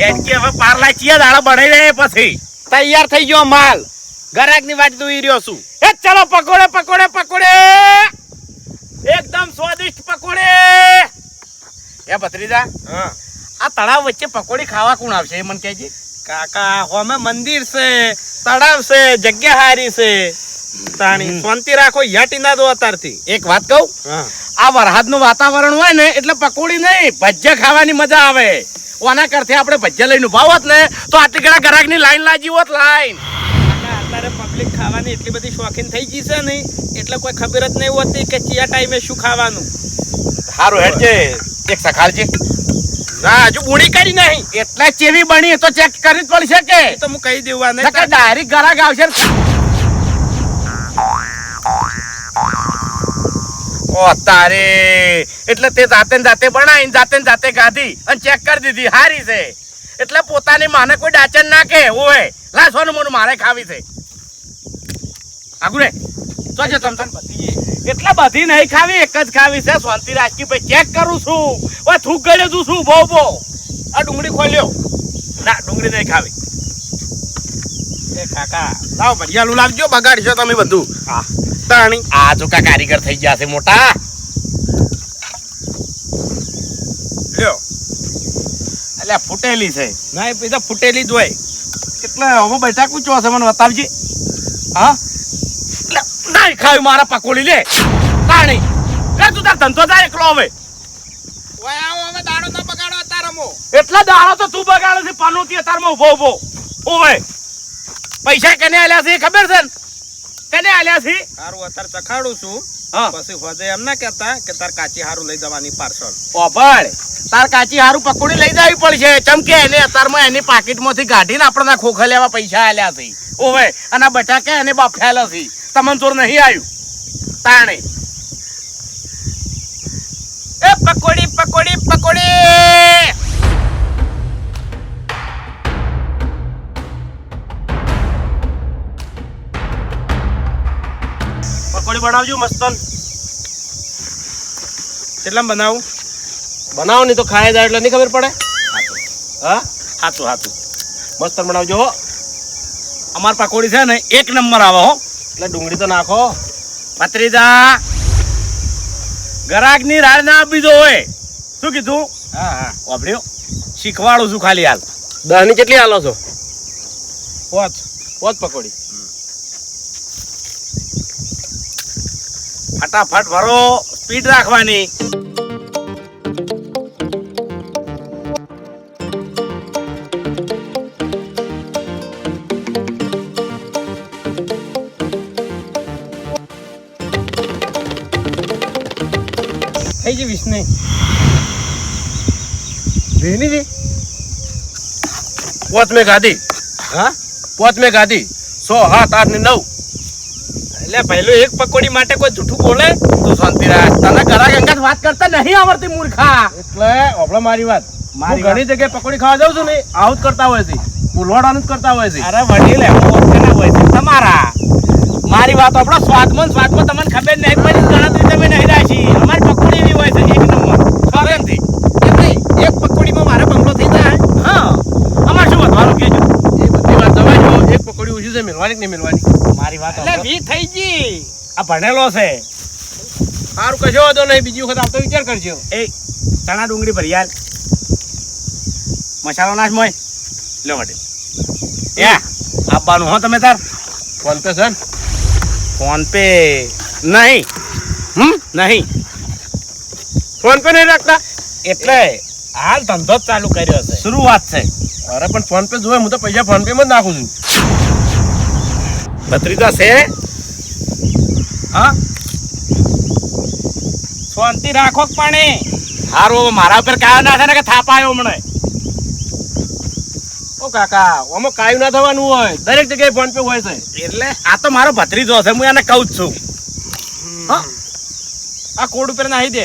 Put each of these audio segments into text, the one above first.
હેડકી હવે પારલા ચિયા દાડા બનાવી દે પછી. તૈયાર થઈ ગયો માલ. ગરાકની વાટ જોઈ રહ્યો છું. એ ચલો પકોડે પકોડે પકોડે. એકદમ સ્વાદિષ્ટ પકોડે. એ ભત્રીજા હા. આ તળાવ વચ્ચે પકોડી ખાવા કોણ આવશે એ મને કહેજે. કાકા હોમે મંદિર છે તળાવ છે જગ્યા હારી છે. તાણી શાંતિ રાખો યાટી ના દો અત્યારથી એક વાત કહું? આ વરહાદનું વાતાવરણ હોય ને એટલે પકોડી નહીં ભજીયા ખાવાની મજા આવે. ઓના કરતી આપણે ભજીયા લઈને ઊભા હોત ને તો આટલી ઘણા ગ્રાહકની લાઈન લાગી હોત લાઈન. અત્યારે પબ્લિક ખાવાની એટલી બધી શોખીન થઈ ગઈ છે ને એટલે કોઈ ખબર જ નહીં હોતી કે કયા ટાઈમે શું ખાવાનું. સારું હેડ છે એક સખાલજી ના હજુ બુણી કરી નહીં. એટલે ચેવી બની તો ચેક કરી જ પડશે કે. તો હું કહી દેવું કે ડાયરેક્ટ ગ્રાહક આવશે. ઓ તારે. એટલે તે જાતે જાતે બનાવીને જાતે ને જાતે ગાધી અને ચેક કરી દીધી. હારી છે. એટલે પોતાની માને કોઈ ડાચન ના કે ઓય લા સોનું મોનું મારે ખાવી છે. આગુરે તો છે તમ તમ એટલે બધી નહીં ખાવી એક જ ખાવી છે. શાંતિ રાજકી ભાઈ ચેક કરું છું. ઓય થૂક ગળે છું શું બહુ બહુ. આ ડુંગળી ખોલ્યો ના ડુંગળી નહીં ખાવી. એ કાકા લાવ ભરિયાલું લાવજો બગાડશો તમે બધું. હા. તાણી. આ જો કા કારીગર થઈ ગયા છે મોટા. લ્યો. એટલે ફૂટેલી છે. ના એ પૈસા ફૂટેલી જ હોય. એટલે હવે બેઠા કુચો છે મને બતાવજે. હા? નહીં મારા પકોડી લે. પાણી કે તું તાર ધંધો જાય એકલો હવે. આવો એટલા દાડો તો તું બગાડો છે પાનોતી અત્યારમાં ઊભો ઊભો. ઓવે પૈસા કેને આલ્યા છે ખબર છે કેને આલ્યા છે? સારું અત્યારે ચખાડું છું. હા. પછી હોદે એમ ના કેતા કે તાર કાચી હારું લઈ જવાની પાર્સલ. ઓભળ તાર કાચી હારું પકોડી લઈ જવી પડશે. ચમકે એને અત્યારમાં એની પાકીટમાંથી કાઢીને આપણને ખોખા લેવા પૈસા આલ્યા છે. ઓવે અને બટાકા એને બાફેલા છે. તમને ચોર નહીં આવ્યું તાણે. એ પકોડી પકોડી પકોડી! પકોડી બનાવજો મસ્તન. કેટલા બનાવું? બનાવો નહીં તો ખાય જાય એટલે નહીં ખબર પડે. હા? હાચું હાચું. મસ્તન બનાવજો હો. અમાર પકોડી છે ને એક નંબર આવે હો. એટલે ડુંગળી તો નાખો. પત્રીદા ગરાગની રાડ ના આપી દો હોય. શું કીધું? હા હા. વાપર્યો? શીખવાડું છું ખાલી હાલ. દહની કેટલી હાલો છો? પોચ. પોત પકોડી. ફટાફટ ભરો. સ્પીડ રાખવાની. થઈ વિષ્ણુ નહીં પોત મેં ગાધી. હા? પોત મેં ગાધી. સો હાથ આઠ ને નવ. એટલે પહેલું એક પકોડી માટે કોઈ જૂઠું બોલે? તો શાંતિ રાખ તને ગરાગ અંગત વાત કરતા નહીં આવડતી મૂર્ખા. એટલે આપણે મારી વાત. મારી ઘણી જગ્યાએ પકોડી ખાવા જાઉં છું ને આવું જ કરતા હોય છે. પુલવાડાનું જ કરતા હોય છે. અરે વડીલ એમ હોય છે તમારા. મારી વાત આપણો સ્વાદમાં સ્વાદમાં તમને ખબર નહીં પડી ગણતરી તમે નહીં રાખી અમારી પકોડી એવી હોય છે એક નંબર ફોરેનથી એમ નહીં એક પકોડીમાં મારે બંગલો થઈ જાય હા અમારે શું વધવાનું કહેજો એ બધી વાત તમે જો એક ઓછી કે નહીં મિલવાની મારી વાત એટલે વી થઈ ગઈ. આ ભણેલો છે. સારું કશો વાંધો નહીં બીજી વખત આવતો વિચાર કરજો. એ ચણા ડુંગળી ભરી હાલ મસાલો નાશ મોય. લો માટે એ આપવાનું હો તમે તાર. ફોન પે છે ફોન પે નહીં. હમ? નહીં. ફોન પે નહીં રાખતા? એટલે હાલ ધંધો જ ચાલુ કર્યો છે. શરૂઆત છે. અરે પણ ફોન પે જોવે હું તો પૈસા ફોન પે માં જ નાખું છું. ભત્રીજા છે. હા? શાંતિ રાખો પાણી? હારું મારા ઉપર કાયો ના થાય કે થાપાયો મને. ઓ કાકા આમાં કાયું ના થવાનું હોય. દરેક જગ્યાએ ફોન પે હોય છે. એટલે આ તો મારો ભત્રીજો છે હું એને કહું જ છું. હા આ કોડ ઉપર નાહી દે.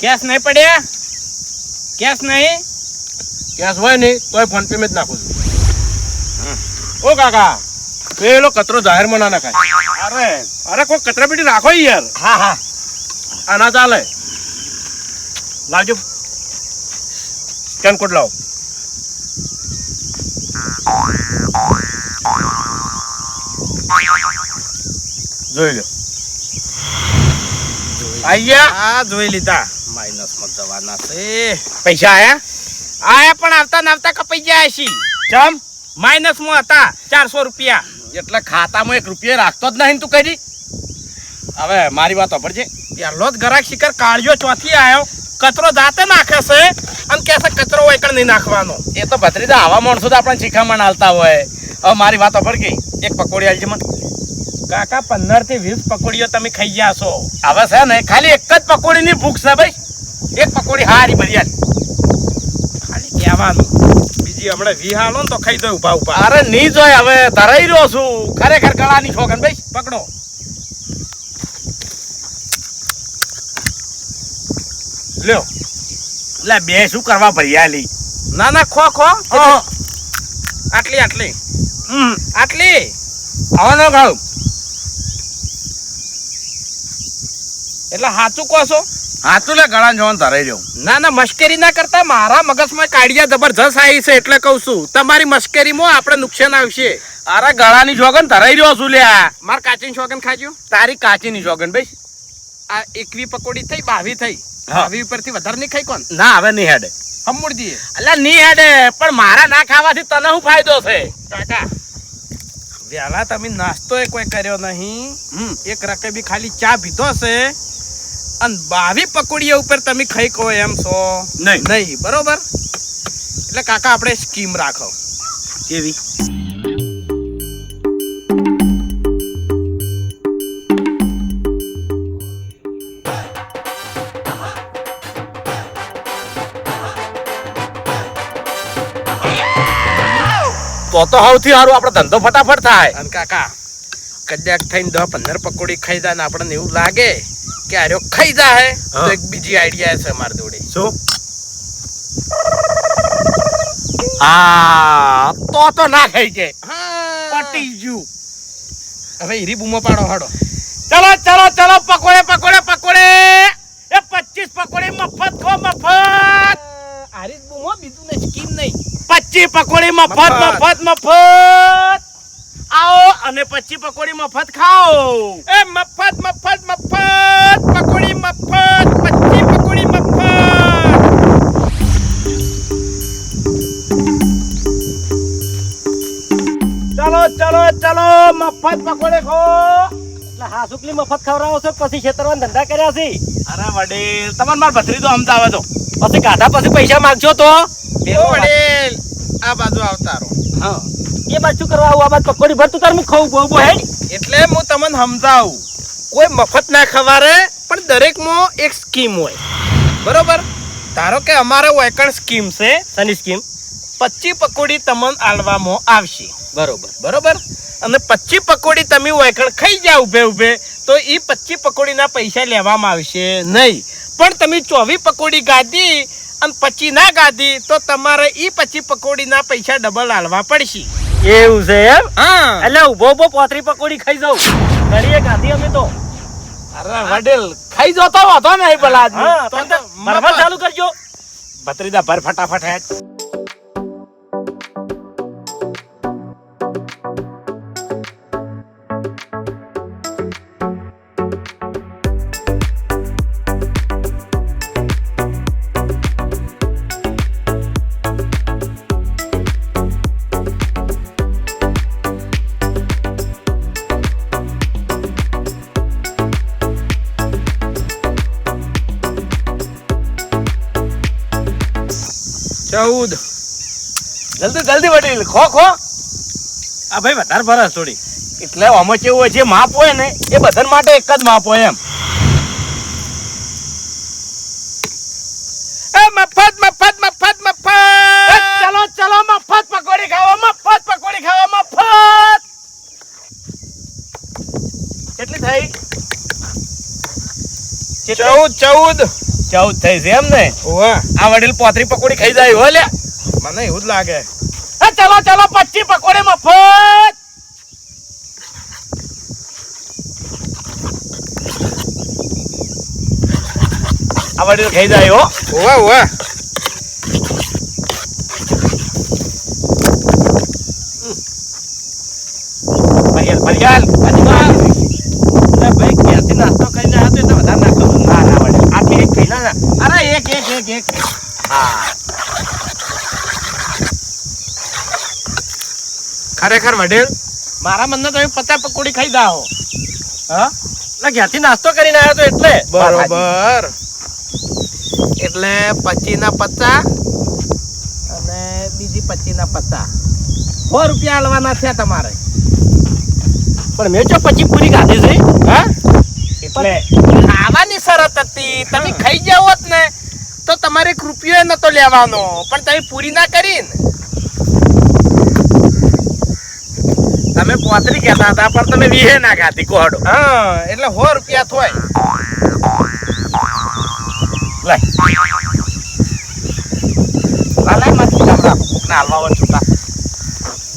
કેશ નહીં પડ્યા? કેશ નહીં? કેશ હોય નહીં તોય ફોન પે જ નાખું છું. ઓ કાકા પેલો કચરો જાહેરમાં ના નાખાય. અરે અરે કોઈ કચરા પેટી રાખો યાર. હા હા. આના ચાલે. લાવજો. કેન કોડ લાવો. જોઈ લો. આયા આ જોઈ લીધા. માઇનસમાં જવાના છે. પૈસા આયા? આયા પણ આવતા ને આવતા કપાઈ ગયા છે ચમ? માઇનસમાં હતા ચારસો રૂપિયા. એટલે ખાતામાં એક રૂપિયા રાખતો જ નહીં તું કરી હવે મારી વાત સાંભળજે પહેલો જ ગરાક શિખર કાળિયો ચોથી આવ્યો કચરો જાતે નાખે છે અને કે છે કચરો હોય કણ નહીં નાખવાનો. એ તો ભત્રીજા આવા માણસો તો આપણે શિખામણ હાલતા હોય. હવે મારી વાત સાંભળ ગઈ એક પકોડી આલજે મને. કાકા પંદરથી વીસ પકોડીઓ તમે ખાઈ ગયા છો. હવે છે ને ખાલી એક જ પકોડીની ભૂખ છે ભાઈ. એક પકોડી હારી આલ. ખાલી બીજી હમણાં વિહાલો ને તો ખાઈ દો ઊભા ઊભા અરે ની જોય હવે ધરાઈ રહ્યો છું. ખરેખર ગળાની છોકન ભાઈ પકડો. લ્યો. એટલે બે શું કરવા આલી ના ના ખો ખો. આટલી આટલી. હમ. આટલી. હવે ન ખાવ એટલે સાચું કહો છો? હા તું લે ગળા જોવાનું ધરાઈ રહ્યો. ના ના મશ્કરી ના કરતા મારા મગજમાં કાઢિયા જબરજસ્ત આવી છે એટલે કહું છું. તમારી મશ્કરીમાં આપણે નુકસાન આવશે. અરે ગળાની જોગન ધરાઈ રહ્યો છું લ્યા માર કાચીની જોગન ખાજો. તારી કાચીની જોગન ભાઈ આ એકવી પકોડી થઈ બાવી થઈ. હા. બાવી ઉપરથી વધારે નહીં ખાઈ કોણ? ના હવે નહીં હેડે. હમુડ દીએ. એટલે નહીં હેડે પણ મારા ના ખાવાથી તને શું ફાયદો છે? કાકા વેલા તમે નાસ્તો એ કોઈ કર્યો નહીં. હમ. એક રકેબી ખાલી ચા પીધો છે. અને બાવી પકોડીઓ ઉપર તમે ખાઈ કહો એમ છો? નહીં. નહીં બરોબર? એટલે કાકા આપણે સ્કીમ રાખો. કેવી? તો તો સૌથી સારું આપણો ધંધો ફટાફટ થાય. અને કાકા કદાચ થઈને દસ પંદર પકોડી ખાઈ જાય ને આપણને એવું લાગે કે આર્યો ખાઈ જાય તો એક બીજી આઈડિયા છે મારી જોડે. શું? આ તો તો ના ખાઈ છે પટી ગયું. હવે હીરી બૂમો પાડો હાડો. ચલો ચલો ચલો પકોડે પકોડે પકોડે. એ પચીસ પકોડી મફત ખો મફત. આરી બૂમો બીજું ને સ્કીમ નહીં. પચીસ પકોડી મફત. મફત. મફત. આવો અને પચીસ પકોડી મફત ખાઓ. એ મફત મફત. મફત પકોડે ખો એટલે હાસુકલી મફત ખવડાવો છો પછી ખેતરમાં ધંધા કર્યા છે. અરે વડીલ તમારે માર ભત્રી તો અમતા આવે તો. પછી કાઢા પછી પૈસા માંગજો તો? એવો વડીલ આ બાજુ આવતા રહો. હા. એ બાજુ કરવા આવું? આ બાજુ પકોડી ભરતું તાર હું ખાવું બહુ બહુ એટલે હું તમને સમજાવું. કોઈ મફત ના ખવારે પણ દરેકમાં એક સ્કીમ હોય. બરોબર? ધારો કે અમારે વેકણ સ્કીમ છે. સની સ્કીમ? પચી પકોડી તમને આલવામાં આવશે. બરોબર. બરોબર? અને પચી પકોડી તમે વાયકણ ખાઈ જાઓ ઉભે ઉભે તો એ પચી પકોડીના પૈસા લેવામાં આવશે નહીં. પણ તમે ચોવી પકોડી ગાધી અને પચી ના ગાધી તો તમારે એ પચી પકોડીના પૈસા ડબલ આલવા પડશે. એવું છે એમ? હા. એટલે ઊભો ઊભો પોતરી પકોડી ખાઈ જાઉં ઘડીએ ગાધી અમે તો. અરે વડીલ ખાઈ જતો વાંધો નહીં ભલા આદમી. ચાલુ કરજો. ભત્રીદા ભર ફટાફટ હેડ જલ્દી જલ્દી વડીલ ખો ખો. આ ભાઈ વધારે ભરસ થોડી. એટલે આમાં કેવું હોય જે માપ હોય ને એ બધા માટે એક જ માપ હોય એમ. મફત મફત મફત મફત. ચલો ચલો મફત પકોડી ખાવા મફત પકોડી ખાવા મફત. કેટલી થઈ? ચૌદ ચૌદ. ચૌદ થઈ છે એમ ને? આ વડીલ પોતરી પકોડી ખાઈ જાય હો લે મને એવું જ લાગે. ચલો ચલો પચી પકોડી મફત. આવડે તો ખાઈ જાય હો. ઓવા ઓવા ભરિયાલ ભરિયાલ અરે ભાઈ ક્યાંથી નાસ્તો કરીને આવ્યો તો એટલે વધારે નાસ્તો કરું. ના ના વડેલ આટલી એક ખાઈ ના ના. અરે એક એક એક એક હા ખરેખર વડેલ? મારા મનને તમે પચાસ પકોડી ખાઈ દાઓ હા? એટલે નાસ્તો કરીને આવ્યો તો એટલે. બરોબર. એટલે પચી ના પચાસ? અને બીજી પચી ના પચાસ. સો રૂપિયા હલવાના છે તમારે. પણ મેં જો પછી પૂરી ખાધી છે. હા? એટલે ખાવાની શરત હતી. તમે ખાઈ જાવ ને. તો તમારે એક રૂપિયો નતો લેવાનો. પણ તમે પૂરી ના કરી ને તમે પોતરી કહેતા હતા પણ તમે વીહે ના ખાધી કોહડો હા એટલે સો રૂપિયા થોય. લાય. ના હલવા છૂટા.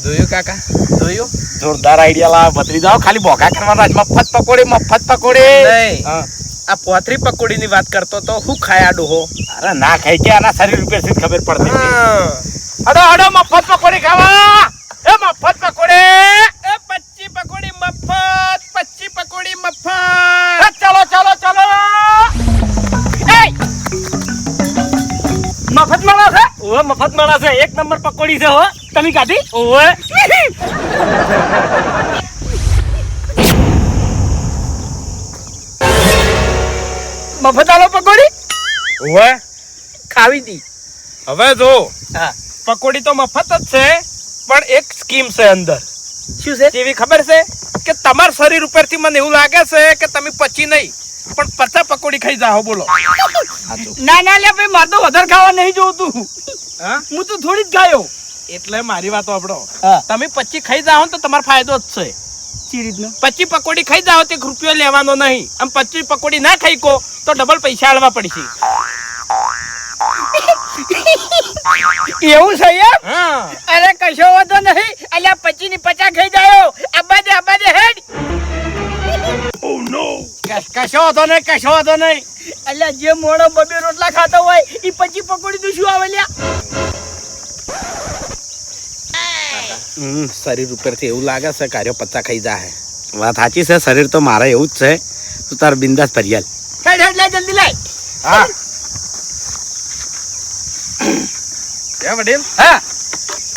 જોયું કાકા? જોયું? જોરદાર આઈડિયા લાવ ભત્રી જાઓ ખાલી બોકા કરવાના મફત પકોડી મફત પકોડી. નહીં. આ પોથરી પકોડી ની વાત કરતો તો હું ખાયા ડોહો અરે ના ખાઈ કે આના શરીર ઉપર ખબર પડતી. અડો અડો મફત પકોડી ખાવા. એક નંબર પકોડી છે હો. તમે ખાધી ઓવે. મફત આલો પકોડી? ઓવે. ખાવી દી. હવે જો. હા. પકોડી તો મફત જ છે પણ એક સ્કીમ છે અંદર. શું છે? જેવી ખબર છે કે તમારા શરીર ઉપરથી મને એવું લાગે છે કે તમે પચી નહીં પણ પચા પકોડી ખાઈ જાઓ બોલો. ના ના લે ભાઈ મારે તો વધારે ખાવા નહીં જોતું હા? હું તો થોડી જ ખાયો. એટલે મારી વાત આપણો તમે પચી ખાઈ જાઓ ને તો તમારો ફાયદો જ છે. ચી રીતનો? પચી પકોડી ખાઈ જાઓ તે રૂપિયો લેવાનો નહીં. આમ પચી પકોડી ના ખાઈ કો તો ડબલ પૈસા આલવા પડશે. એવું છે એમ? અરે કશો વાંધો નહીં. અલ્યા પચી ની પચાસ ખાઈ જાયો આબા દે આબા દે હેડ કશ- કશો હતો નહીં કશો હતો નહીં. અલ્યા જે મોડો બબે રોટલા ખાતો હોય એ પચી પકોડી તું શું આવે લ્યા હમ શરીર ઉપરથી એવું લાગે છે કાર્યો પચા ખાઈ જાય વાત સાચી છે શરીર તો મારે એવું જ છે. તું તાર બિંદાસ ફરિયાલ. હેડ હેડ લે જલ્દી લાય હા. વડીલ? હા.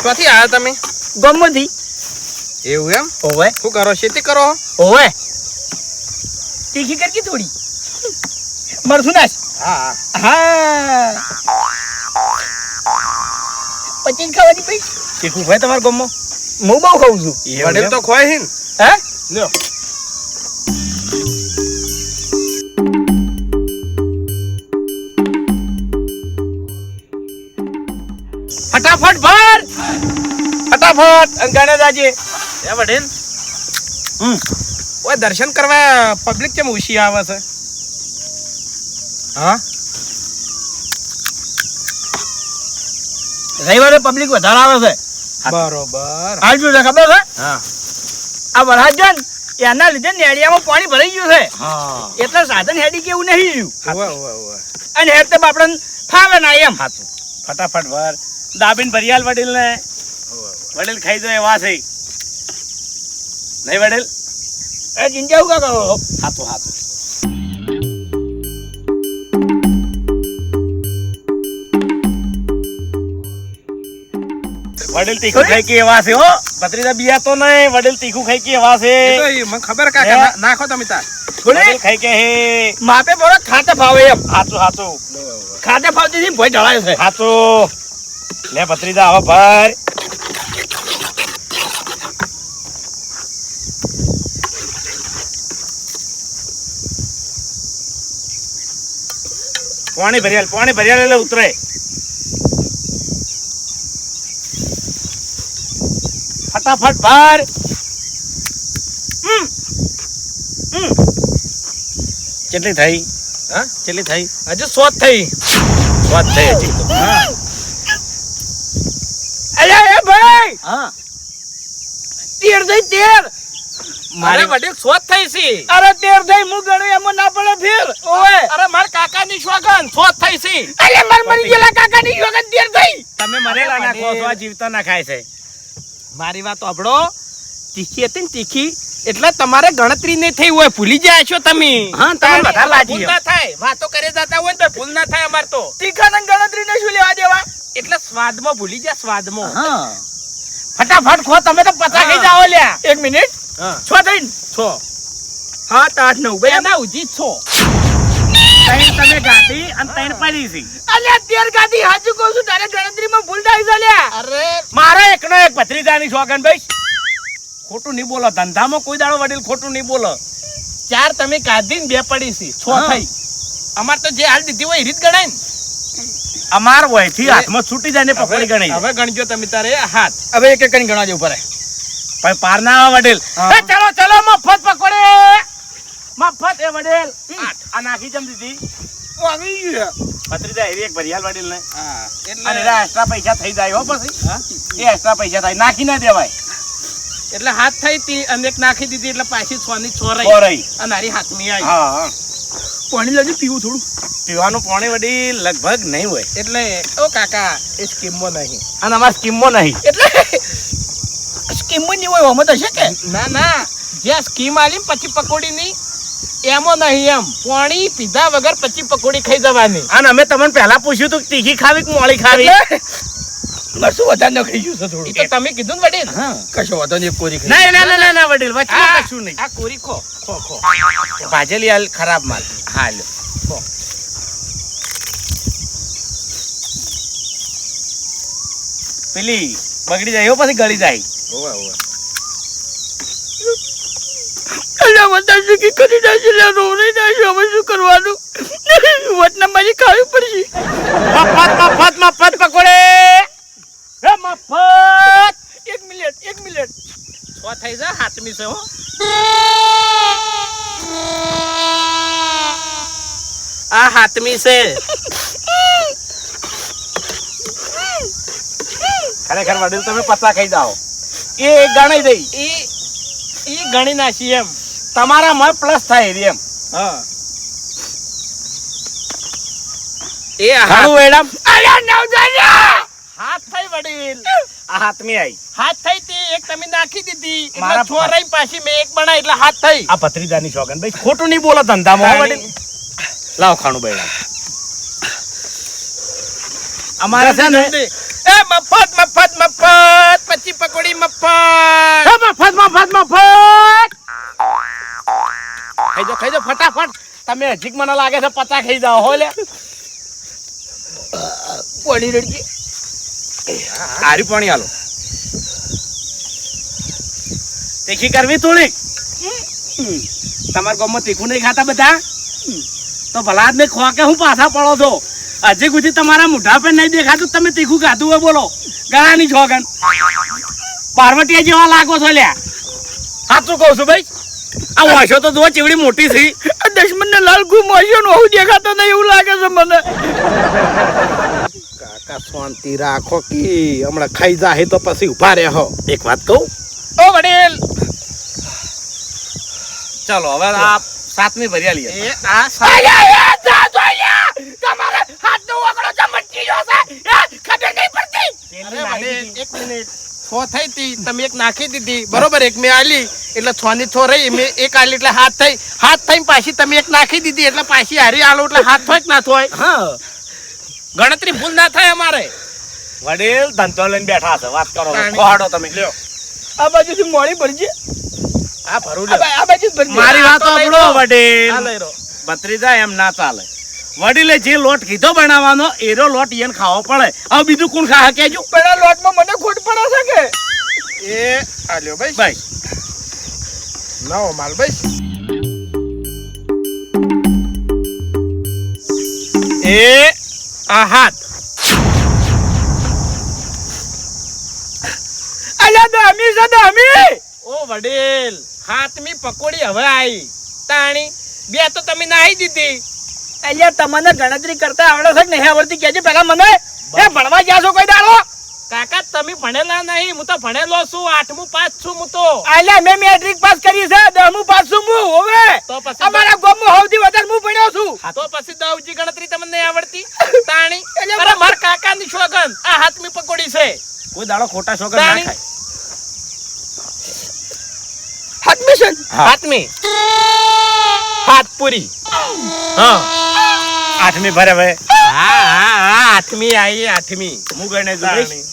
ક્યાંથી આવ્યા તમે? ગમમાંથી. એવું એમ? ઓવે. શું કરો? ખેતી કરો? ઓવે. તીખી કરકી થોડી. મરથું નાશ? હા. હા. પચીસ ખાવાની ભાઈ શીખવું ભાઈ તમારા ગામમાં? હું બહુ ખાઉં છું. વડીલ તો ખોય હે? લ્યો. ફટાફટ ભર ફટાફટ! અંગાને જાજે એ વડીલ. હમ. ઓય દર્શન કરવા પબ્લિક કેમ ઉશી આવે છે? હા? રવિવારે પબ્લિક વધારે આવે છે. બરોબર. આજ જો ખબર છે? હા. આ વરસાદ એના લીધે નેડિયામાં પાણી ભરાઈ ગયું છે. હા. એટલે સાધન હેડી કેવું નહીં રહ્યું. અને હેડ તો આપણે ફાવે ના એમ. હાથું ફટાફટ ભર દાબીન ભરિયાલ વડીલ ને વડીલ ખાઈ જાય એવા છે. નહીં વડીલ? એ એવું કા કરો. હાથો હાથો. વડીલ તીખું ખાઈ કે એવા છે હો. ભત્રીજા બિયા તો નહીં વડીલ તીખું ખાઈ કે એવા છે. એ તો ઈ મને ખબર કાકા નાખો તમે તાર. વડીલ ખાઈ કે હે. માપે બરો ખાતે ફાવે એમ. હાચું હાચું ખાતે ફાવતી નહીં ભોય ઢળાય છે. હાથું. લે ભત્રીજા હવે ભર પાણી ભર્યા પાણી ભર્યા એટલે ઉતરે. ફટાફટ ભર. કેટલી થઈ? હા? કેટલી થઈ? હજુ શોધ થઈ. વાત થઈ હજી તો અલ્યા એ ભાઈ હા તેર થઈ તેર. મારે વડે શોધ થઈ છે. અરે તેર થઈ હું ગણું એમ ના પડે ફેર. ઓય અરે માર કાકાની શોગન શોધ થઈ છે. અલે મર મરી ગયેલા કાકાની શોગન તેર થઈ. તમે મરેલા નાખો છો આ જીવતા ના ખાય છે. મારી વાત અબડો તીખી હતી ને તીખી એટલે તમારે ગણતરી નહીં થઈ હોય ભૂલી જાય છો તમે. હા, તમે બધા લાજી ના થાય. વાતો કરે જતા હોય ને તો ભૂલ ના થાય અમાર તો. તીખાના ગણતરી ને શું લેવા દેવા? એટલે સ્વાદમાં ભૂલી જાય સ્વાદમાં. હા. ફટાફટ ખો તમે તો પચા ખાઈ જાઓ લ્યા. એક મિનિટ. છ થઈને છો. સાત આઠ નવ. બે. ના ઉજી છો. ત્રણ તમે ગાતી અને ત્રણ પડી છે અલ્યા તેર ગાતી હાજુ કહું છું તારે ગણતરીમાં ભૂલ થાય છે લ્યા અરે. મારા એકનો એક ભત્રીજાની શોગન ભાઈ ખોટું નહીં બોલો ધંધામાં કોઈ દાડો વડીલ ખોટું નહીં બોલો. ચાર તમે કાઢી ને બે પડી છે છો. થઈ. અમાર તો જે હાલ દીધી હોય એ રીત ગણાય ને. અમાર વયથી હાથમાં છૂટી જાય ને પકડી ગણી હવે ગણજો તમે તારે હાથ. હવે એક એક કરીને ગણા જેવું પડે. ભાઈ પાર ના આવે વડીલ. એ ચલો ચલો મફત પકડે. મફત એ વડીલ. આ નાખી જમ દીધી. આવી ગયું. ભત્રીજા એવી એક ભરિયાલ વડીલ ને. હા એટલે એના એક્સ્ટ્રા પૈસા થઈ જાય હો પછી. એ એક્સ્ટ્રા પૈસા થાય. નાખી ના દેવાય. એટલે હાથ થઈ હતી અને એક નાખી દીધી એટલે પાછી છ ની છ રહી રહી અને હારી હાથમી આવી. હા. પાણી લેજો પીવું થોડું. પીવાનું પાણી વડી લગભગ નહીં હોય. એટલે ઓ કાકા એ સ્કીમમાં નહીં. અને અમારા સ્કીમમાં નહીં. એટલે સ્કીમમાં નહીં હોય આમાં હશે કે? ના ના. જે સ્કીમ આલી ને પછી પકોડી નહીં એમો નહીં એમ. પાણી પીધા વગર પછી પકોડી ખાઈ જવાની. અને અમે તમને પહેલા પૂછ્યું હતું તીખી ખાવી કે મોળી ખાવી? એટલે વધારે ન ગયું છે થોડું તો તમે કીધું ને વડીલ. હા. કશો વાંધો નહીં કોરી ના ના ના ના ના વડીલ વચ્ચે કશું નહીં. આ કોરી ખો ખો ખો. ભાજેલી હાલ ખરાબ માલ. હા લ્યો. ખો. પેલી બગડી જાય એવો પછી ગળી જાય. ઓવે ઓવે અલ્યા બધા સુખી કરી નાખી લે હવે શું કરવાનું? વટના મારી ખાવી પડશે. મફત મફત મફત પકોડે. હે એક મિનિટ એક મિનિટ. છ થઈ જા હાથમી છે હો. આ હાથમી છે. ખરેખર વડીલ તમે પચા ખાઈ જાઓ. એ ગણાઈ દઈ. એ એ ગણી નાખી એમ. તમારા માં પ્લસ થાય એમ. હા. એ હા મેડમ અરે નવજાયા હાથ વડીલ. આ હાથમી આવી હાથ થઈ તી એક તમે નાખી દીધી. મારા છ પાછી મે એક બનાવી એટલે હાથ થઈ. આ ભત્રીજાની શોગન. ભાઈ ખોટું નહીં બોલો ધંધામાં વડીલ. લાવ ખાણું ભાઈ અમારે છે ને? એ મફત મફત મફત. પછી પકોડી મફત. મફત મફત મફત. ખાઈ જાઓ ખાઈ જાઓ ફટાફટ. તમે હજીક મને લાગે છે પચા ખાઈ જાઓ હો લે. પાણી રડજી. આરી પાણી આલો. તીખી કરવી થોડીક? તમારા ગામમાં તીખું નહીં ખાતા બધા? તો ભલા જ ખો કે હું પાછા પડો છો? હજી સુધી તમારા મોઢા પર નહીં દેખાતું તમે તીખું ખાધું હોય બોલો. ગળાની છોગન પાર્વતીએ જેવા લાગો છો લ્યા. સાચું કહું છું ભાઈ આ વાસો તો જો ચીવડી મોટી થઈ દશમન ને લાલ ગુમ વાસો નો હું દેખાતો નહીં એવું લાગે છે મને. કાકા શાંતિ રાખો કી. હમણાં ખાઈ જાય તો પછી ઊભા રહે હો એક વાત કહું? ઓ વડીલ! ચાલો હવે આ સાતમી ભર્યા લઈએ એ આ સા-. તમારે હાથનો વાગડો ચમચી ગયો છે ખબર નહીં પડતી. અરે વડીલ, એક મિનિટ. છ થઈ હતી તમે એક નાખી દીધી. બરોબર એક મેં આલી. એટલે છ ની છ રહી મેં એક આલી એટલે હાથ થઈ. હાથ થઈને પાછી તમે એક નાખી દીધી એટલે પાછી હારી આલો એટલે હાથ થાય કે ના થાય? હા. ગણતરી ભૂલ ના થાય અમારે. વડીલ ધંધો લઈને બેઠા છે વાત કરો. ખોહાડો તમે લ્યો. આ બાજુથી મોડી ભરજે. આ ભરું લ્યો. આ બાજુ ભરજે. મારી વાત સાંભળો વડીલ. આ ભત્રીજા એમ ના ચાલે. વડીલે જે લોટ કીધો બનાવવાનો એરો લોટ એને ખાવો પડે. હવે બીજું કોણ ખા કેજો પણ આ લોટમાં મને ખોટ પડે છે કે? એ આલ્યો ભાઈ. ભાઈ નવો માલ ભાઈ એ આ હાથ અલ્યા દામી છે દામી ઓ વડીલ હાથમી પકોડી હવે આવી તાણી બે તો તમે નાહી દીધી. અલ્યા તમને ગણતરી કરતા આવડે છે કે નહીં આવડતી? કેજે પેલા મને. એ ભણવા ગયા છો કોઈ દાડો? કાકા તમે ભણેલા નહીં હું તો ભણેલો છું આઠમું પાસ છું હું તો. આલે મે મેટ્રિક પાસ કરી છે દસમું પાસ છું હું હવે. તો પછી અમારા ગામમાં સૌથી વધારે હું ભણ્યો છું. હા, તો પછી દવજી ગણતરી તમને નહીં આવડતી? તાણી? અરે માર કાકાની શોગન આ હાથમી પકોડી છે. કોઈ દાડો ખોટા શોગન ના. ખાય હાથમી હાથ પૂરી હા. આઠમી ભરે ભાઈ હા હા હા આઠમી આવી આઠમી હું ગણે તાણી.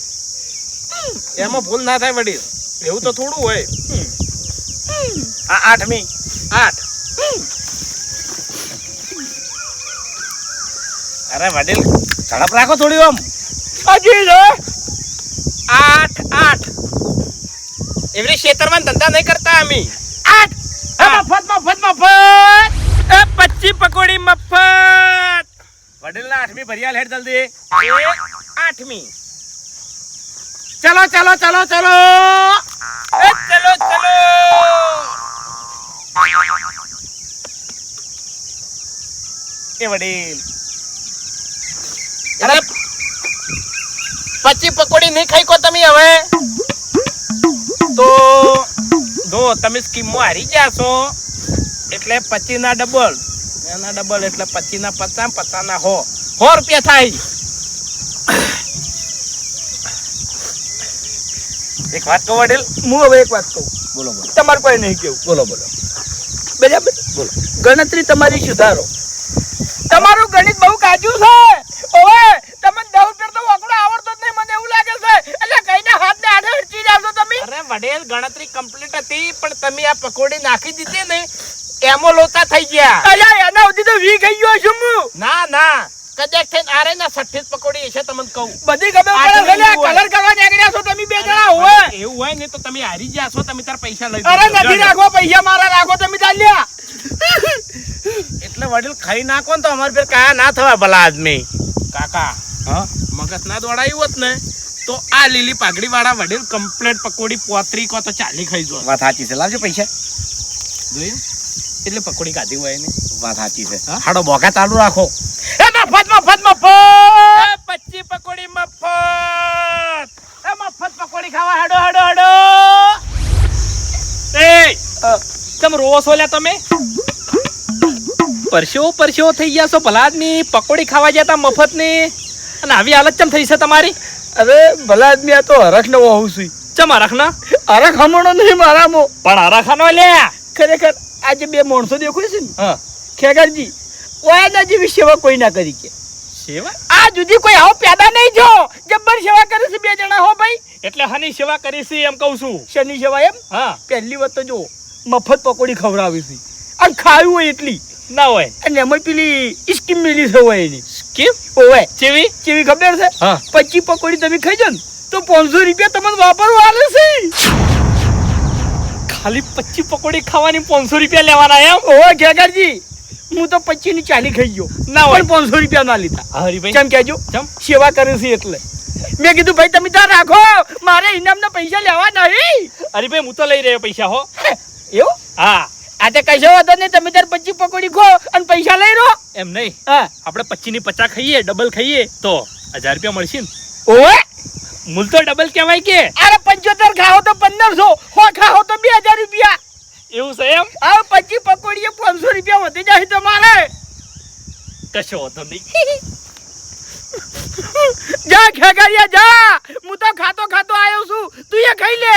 એમાં ભૂલ ના થાય વડીલ. એવું તો થોડું હોય. આ આઠમી. આઠ. અરે વડીલ ઝડપ રાખો થોડી આમ હજી આઠ આઠ. એવરી ક્ષેત્રમાં ધંધા નહીં કરતા અમે. આઠ. આઠમી ભરિયાલ હેડ જલ્દી. આઠમી. ચલો ચલો ચલો ચલો. ચલો ચલો. એ વડીલ. અરે પચ્ચી પકોડી નહીં ખાઈ કો તમે હવે. તો, જો, તમે સ્કીમમાં હારી ગયા છો, એટલે પચી ના ડબલ એના ડબલ એટલે પચી ના પચાસ પચાસ ના હો. સો રૂપિયા થાય. એક વાત કહું વડીલ હું હવે એક વાત કહું. બોલો બોલો. તમારે કોઈ નહીં કેવું. બોલો બોલો. બરાબર? બોલો. ગણતરી તમારી સુધારો. તમારું ગણિત બહુ કાચું છે. ઓવે તમને દસ રૂપિયા તો વાકડો આવડતો જ નહીં મને એવું લાગે છે. એટલે કઈને હાથ ને આડે અડચી જાવ છો તમે. અરે વડેલ ગણતરી કમ્પ્લીટ હતી પણ તમે આ પકોડી નાખી દીધી ને એમો લોતા થઈ ગયા. અલ્યા એના સુધી તો વી ગઈ ગયો છું હું. ના ના. કદાચ થઈને આરે ના સઠ્ઠી પકોડી છે તમને કહું. બધી ખબર પડે છે કલર કરવા નીકળ્યા છો તમે બે જણા હોય. એવું હોય ને તો તમે હારી ગયા છો તમે તાર પૈસા લઈ અરે નથી રાખો પૈસા મારા રાખો તમે ચાલ્યા એટલે વડીલ ખાઈ નાખો ને તો અમારે ફેર કાયા ના થવા ભલા આદમી. કાકા હા? મગજ ના દોડાયું હોત ને તો આ લીલી પાઘડી વાળા વડીલ કમ્પ્લેટ પકોડી પોતરી કો તો ચાલી ખાઈ જો વાત સાચી છે લાવજો પૈસા. જોયું? એટલે પકોડી કાઢી હોય ને. વાત સાચી છે. હાડો બોકા ચાલુ રાખો એ મફત મફત મફત પચ્ચી પકોડી મફત એ મફત પકોડી ખાવા હાડો હાડો હાડો એ તમે રોવો છો લ્યા તમે? પરસેવો પરસેવો થઈ ગયા છો ભલા આદમી પકોડી ખાવા જતા મફતની. મફતની અને આવી હાલત ચમ થઈ છે તમારી? અરે ભલાદ આદમી આ તો હરખ નો હોઉં છું. ચમ હરખના? હરખ હમણો નહીં મારામાં. પણ હરખાનો લ્યા. ખરેખર આજે બે માણસો દેખાય છે ને. હા. ખેગરજી ઓયાના જેવી સેવા કોઈ ના કરી કે. સેવા? આ જુદી કોઈ આવો પેદા નહીં જો જબ્બર સેવા કરે છે બે જણા હો ભાઈ. એટલે હની સેવા કરી છે એમ કહું છું. શની સેવા એમ? હા. પહેલી વાત તો જો મફત પકોડી ખવડાવી હતી. અને ખાવી હોય એટલી. ના હોય. અને એમાં પેલી સ્કીમ મેલી છે હોય એની. સ્કીમ હોય ચેવી? ચેવી ખબર છે? પચી પકોડી તમે ખાઈ જાવ તો પાંચસો રૂપિયા તમને વાપરવા આવે છે. ખાલી પચી પકોડી ખાવાની પાંચસો રૂપિયા લેવાના એમ? ઓ ખેગરજી હું તો પચી ની ચાલી ખાઈ ગયો. ના હોય. પાંચસો રૂપિયા ના લીધા. હરીભાઈ. કેમ કેજો સેવા કરે છે એટલે. મેં કીધું ભાઈ તમે ત્યાં રાખો. મારે ઇનામના પૈસા લેવા નહીં. હરીભાઈ હું તો લઈ રહ્યો પૈસા હો એવું? હા. આજે કશો વાંધો નહીં તમે તાર પચી પકોડી ખો અને પૈસા લઈ રહો. એમ નહીં. હા. આપણે પચી ની પચાસ ખાઈએ ડબલ ખાઈએ તો હજાર રૂપિયા મળશે ને. ઓવે? મૂલ તો ડબલ કહેવાય કે. અરે પંચોતેર ખાઓ તો પંદરસો હો ખાઓ તો બે હજાર રૂપિયા. એવું છે એમ? આ પચી પકોડીએ પાંચસો રૂપિયા વધી જાય તમારે. કશો વાંધો નહીં. જા ખેગરિયા જા. હું તો ખાતો ખાતો આવ્યો છું. તું એ ખાઈ લે.